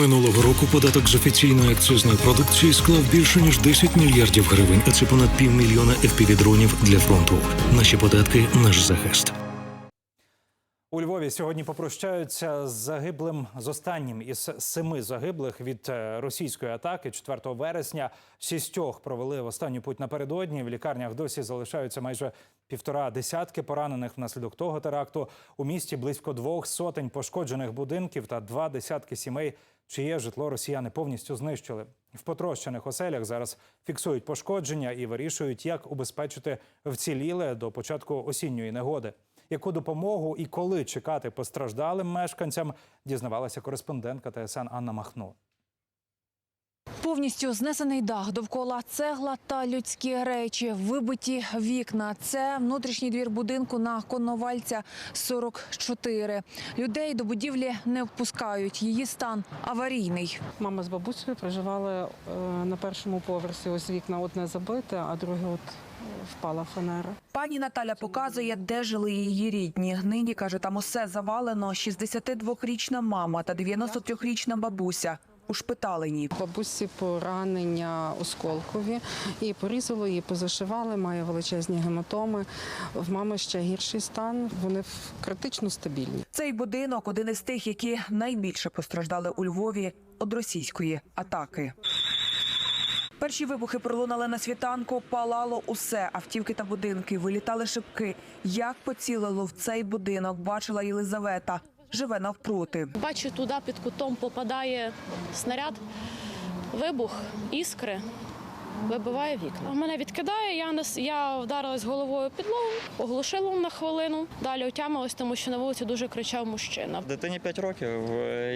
Минулого року податок з офіційної акцизної продукції склав більше ніж 10 мільярдів гривень, а це понад півмільйона FPV-дронів для фронту. Наші податки наш захист. У Львові сьогодні попрощаються з загиблим з останнім із семи загиблих від е, російської атаки 4 вересня. Шістьох провели в останню путь напередодні. В лікарнях досі залишаються майже півтора десятки поранених внаслідок того теракту. У місті близько двох сотень пошкоджених будинків та два десятки сімей, чиє житло росіяни повністю знищили. В потрощених оселях зараз фіксують пошкодження і вирішують, як убезпечити вціліле до початку осінньої негоди. Яку допомогу і коли чекати постраждалим мешканцям, дізнавалася кореспондентка ТСН Анна Махно. Повністю знесений дах, довкола цегла та людські речі, вибиті вікна. Це внутрішній двір будинку на Коновальця 44. Людей до будівлі не впускають. Її стан аварійний. Мама з бабусею проживали е, на першому поверсі. Ось вікна одне забите, а друге от е, впала фанера. Пані Наталя показує, де жили її рідні. Нині каже, там усе завалено. 62-річна мама та 93-річна бабуся ушпиталені. Бабусі поранення осколкові, її порізало, її позашивали, має величезні гематоми. В мами ще гірший стан. Вони критично стабільні. Цей будинок один із тих, які найбільше постраждали у Львові від російської атаки. Перші вибухи пролунали на світанку, палало усе. Автівки та будинки, вилітали шибки. Як поцілило в цей будинок, бачила Єлизавета. Живе навпроти. Бачу, туди під кутом попадає снаряд, вибух, іскри, вибиває вікна. Мене відкидає, я, нас- я вдарилась головою підлогу, оглушила на хвилину. Далі отямилась, тому що на вулиці дуже кричав мужчина. Дитині 5 років,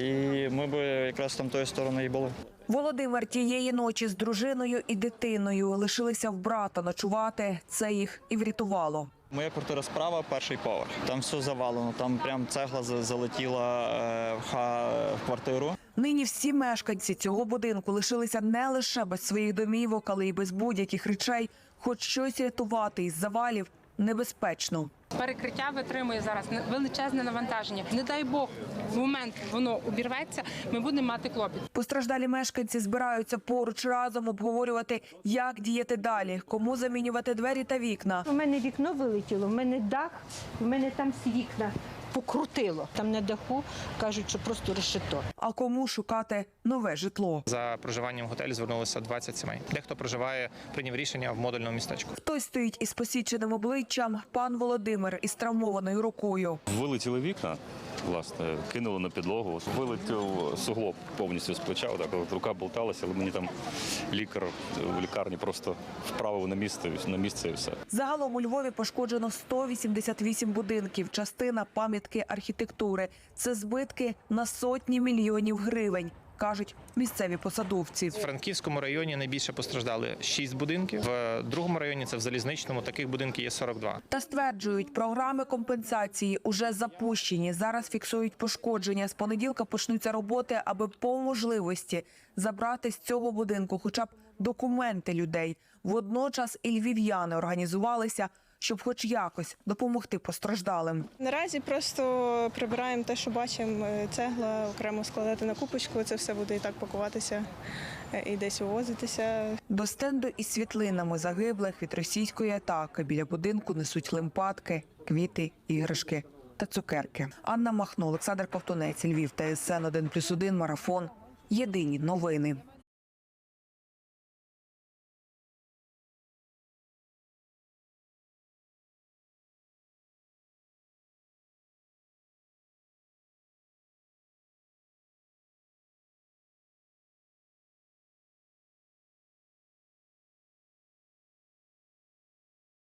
і ми б якраз там тої сторони і були. Володимир тієї ночі з дружиною і дитиною лишилися в брата ночувати. Це їх і врятувало. Моя квартира справа, перший поверх. Там все завалено, там прям цегла залетіла е, в, квартиру. Нині всі мешканці цього будинку лишилися не лише без своїх домівок, але й без будь-яких речей. Хоч щось рятувати із завалів небезпечно. Перекриття витримує зараз величезне навантаження. Не дай Бог, в момент воно обірветься, ми будемо мати клопіт. Постраждалі мешканці збираються поруч разом обговорювати, як діяти далі, кому замінювати двері та вікна. У мене вікно вилетіло, в мене дах, в мене там всі вікна покрутило. Там на даху кажуть, що просто решето. А кому шукати нове житло. За проживанням в готелі звернулося 20 сімей. Дехто проживає, прийняв рішення в модульному містечку. Хтось стоїть із посіченим обличчям, пан Володимир із травмованою рукою. Вилетіли вікна, власне, кинули на підлогу. Вилетів суглоб повністю з плеча. Отак от рука болталася, але мені там лікар в лікарні просто вправив на місце, на місце і все. Загалом у Львові пошкоджено 188 будинків, частина пам'ятки архітектури. Це збитки на сотні мільйонів гривень, кажуть місцеві посадовці. В Франківському районі найбільше постраждали 6 будинків. В другому районі це в залізничному. Таких будинків є 42. Та стверджують, програми компенсації уже запущені. Зараз фіксують пошкодження. З понеділка почнуться роботи, аби по можливості забрати з цього будинку хоча б документи людей. Водночас і львів'яни організувалися, щоб хоч якось допомогти постраждалим. Наразі просто прибираємо те, що бачимо. Е, Цегла окремо складати на купочку. Це все буде і так пакуватися е, і десь вивозитися. До стенду із світлинами загиблих від російської атаки біля будинку несуть лимпадки, квіти, іграшки та цукерки. Анна Махно, Олександр Ковтунець, Львів, ТСН 1+,1, Марафон. Єдині новини.